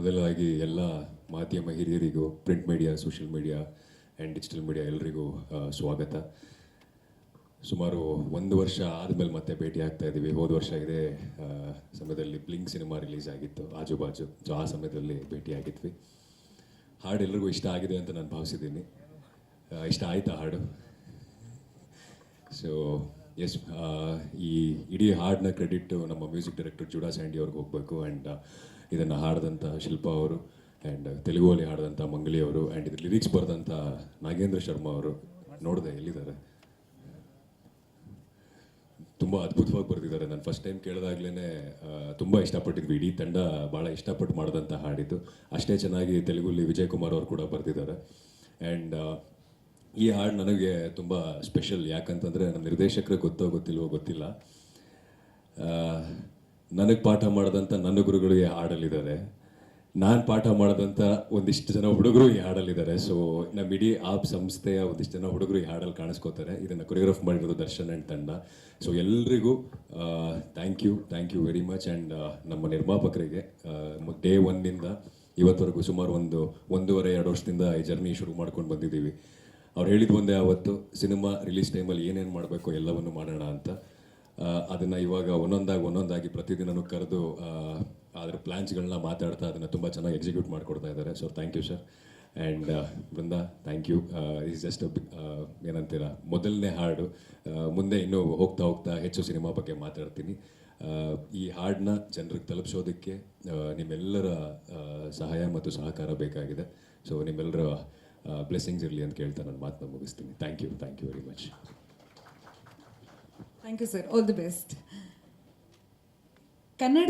ಮೊದಲಾಗಿ ಎಲ್ಲ ಮಾಧ್ಯಮ ಹಿರಿಯರಿಗೂ print media social media and digital media ಎಲ್ರಿಗೂ ಸ್ವಾಗತ. ಸುಮಾರು ಒಂದು ವರ್ಷ ಆದಮೇಲೆ ಮತ್ತೆ ಭೇಟಿ ಆಗ್ತಾ ಇದ್ದೀವಿ. ಹೋದ ವರ್ಷ ಇದೆ ಸಮಯದಲ್ಲಿ ಬ್ಲಿಂಕ್ ಸಿನಿಮಾ ರಿಲೀಸ್ ಆಗಿತ್ತು. ಆಜು ಬಾಜು ಸೊ ಆ ಸಮಯದಲ್ಲಿ ಭೇಟಿ ಆಗಿದ್ವಿ. ಹಾಡು ಎಲ್ರಿಗೂ ಇಷ್ಟ ಆಗಿದೆ ಅಂತ ನಾನು ಭಾವಿಸಿದ್ದೀನಿ. ಇಷ್ಟ ಆಯಿತಾ ಹಾಡು? ಸೊ ಎಸ್ ಈ ಇಡೀ ಹಾಡನ್ನ ಕ್ರೆಡಿಟ್ ನಮ್ಮ ಮ್ಯೂಸಿಕ್ ಡೈರೆಕ್ಟರ್ ಜುಡಾ ಸ್ಯಾಂಡಿ ಅವ್ರಿಗೆ ಹೋಗಬೇಕು ಆ್ಯಂಡ್ ಇದನ್ನು ಹಾಡಿದಂಥ ಶಿಲ್ಪಾ ಅವರು ಆ್ಯಂಡ್ ತೆಲುಗುವಲ್ಲಿ ಹಾಡಿದಂಥ ಮಂಗಲಿ ಅವರು ಆ್ಯಂಡ್ ಇದ್ರ ಲಿರಿಕ್ಸ್ ಬರೆದಂಥ ನಾಗೇಂದ್ರ ಶರ್ಮಾ ಅವರು ನೋಡಿದೆ ಎಲ್ಲಿದ್ದಾರೆ ತುಂಬ ಅದ್ಭುತವಾಗಿ ಬರೆದಿದ್ದಾರೆ ನಾನು ಫಸ್ಟ್ ಟೈಮ್ ಕೇಳಿದಾಗ್ಲೇ ತುಂಬ ಇಷ್ಟಪಟ್ಟಿದ್ವಿ. ಇಡೀ ತಂಡ ಭಾಳ ಇಷ್ಟಪಟ್ಟು ಮಾಡಿದಂಥ ಹಾಡಿದ್ದು. ಅಷ್ಟೇ ಚೆನ್ನಾಗಿ ತೆಲುಗುಲಿ ವಿಜಯ್ ಕುಮಾರ್ ಅವರು ಕೂಡ ಬರೆದಿದ್ದಾರೆ ಆ್ಯಂಡ್ ಈ ಹಾಡು ನನಗೆ ತುಂಬ ಸ್ಪೆಷಲ್ ಯಾಕಂತಂದರೆ ನನ್ನ ನಿರ್ದೇಶಕರಿಗೆ ಗೊತ್ತೋ ಗೊತ್ತಿಲ್ವೋ ಗೊತ್ತಿಲ್ಲ. ನನಗೆ ಪಾಠ ಮಾಡಿದಂಥ ನನ್ನ ಗುರುಗಳು ಈ ಹಾಡಲ್ಲಿದ್ದಾರೆ. ನಾನು ಪಾಠ ಮಾಡಿದಂಥ ಒಂದಿಷ್ಟು ಜನ ಹುಡುಗರು ಈ ಹಾಡಲ್ಲಿದ್ದಾರೆ. ಸೊ ನಮ್ಮ ಇಡೀ ಆಪ್ ಸಂಸ್ಥೆಯ ಒಂದಿಷ್ಟು ಜನ ಹುಡುಗರು ಈ ಹಾಡಲ್ಲಿ ಕಾಣಿಸ್ಕೋತಾರೆ. ಇದನ್ನು ಕೊರಿಯೋಗ್ರಾಫ್ ಮಾಡಿರೋದು ದರ್ಶನ್ ಆ್ಯಂಡ್ ತಂಡ. ಸೊ ಎಲ್ರಿಗೂ thank you thank you very much and ನಮ್ಮ ನಿರ್ಮಾಪಕರಿಗೆ ಡೇ ಒನ್ನಿಂದ ಇವತ್ತವರೆಗೂ ಸುಮಾರು ಒಂದು, ಒಂದೂವರೆ, ಎರಡು ವರ್ಷದಿಂದ ಈ ಜರ್ನಿ ಶುರು ಮಾಡ್ಕೊಂಡು ಬಂದಿದ್ದೀವಿ. ಅವ್ರು ಹೇಳಿದ ಒಂದೇ ಆವತ್ತು, ಸಿನಿಮಾ ರಿಲೀಸ್ ಟೈಮಲ್ಲಿ ಏನೇನು ಮಾಡಬೇಕು ಎಲ್ಲವನ್ನು ಮಾಡೋಣ ಅಂತ. ಅದನ್ನು ಇವಾಗ ಒಂದೊಂದಾಗಿ ಒಂದೊಂದಾಗಿ ಪ್ರತಿದಿನನೂ ಕರೆದು ಅದರ ಪ್ಲ್ಯಾನ್ಸ್ಗಳನ್ನ ಮಾತಾಡ್ತಾ ಅದನ್ನು ತುಂಬ ಚೆನ್ನಾಗಿ ಎಕ್ಸಿಕ್ಯೂಟ್ ಮಾಡಿಕೊಡ್ತಾ ಇದ್ದಾರೆ. So thank you sir and Brinda thank you is just ಏನಂತೀರ, ಮೊದಲನೇ ಹಾಡು. ಮುಂದೆ ಇನ್ನೂ ಹೋಗ್ತಾ ಹೋಗ್ತಾ ಹೆಚ್ಚು ಸಿನಿಮಾ ಬಗ್ಗೆ ಮಾತಾಡ್ತೀನಿ. ಈ ಹಾಡನ್ನ ಜನರಿಗೆ ತಲುಪಿಸೋದಕ್ಕೆ ನಿಮ್ಮೆಲ್ಲರ ಸಹಾಯ ಮತ್ತು ಸಹಕಾರ ಬೇಕಾಗಿದೆ. ಸೊ ನಿಮ್ಮೆಲ್ಲರ ಬ್ಲೆಸ್ಸಿಂಗ್ಸ್ ಇರಲಿ ಅಂತ ಕೇಳ್ತಾ ನಾನು ಮಾತನ್ನ ಮುಗಿಸ್ತೀನಿ. Thank you thank you very much thank you sir all the best Kannada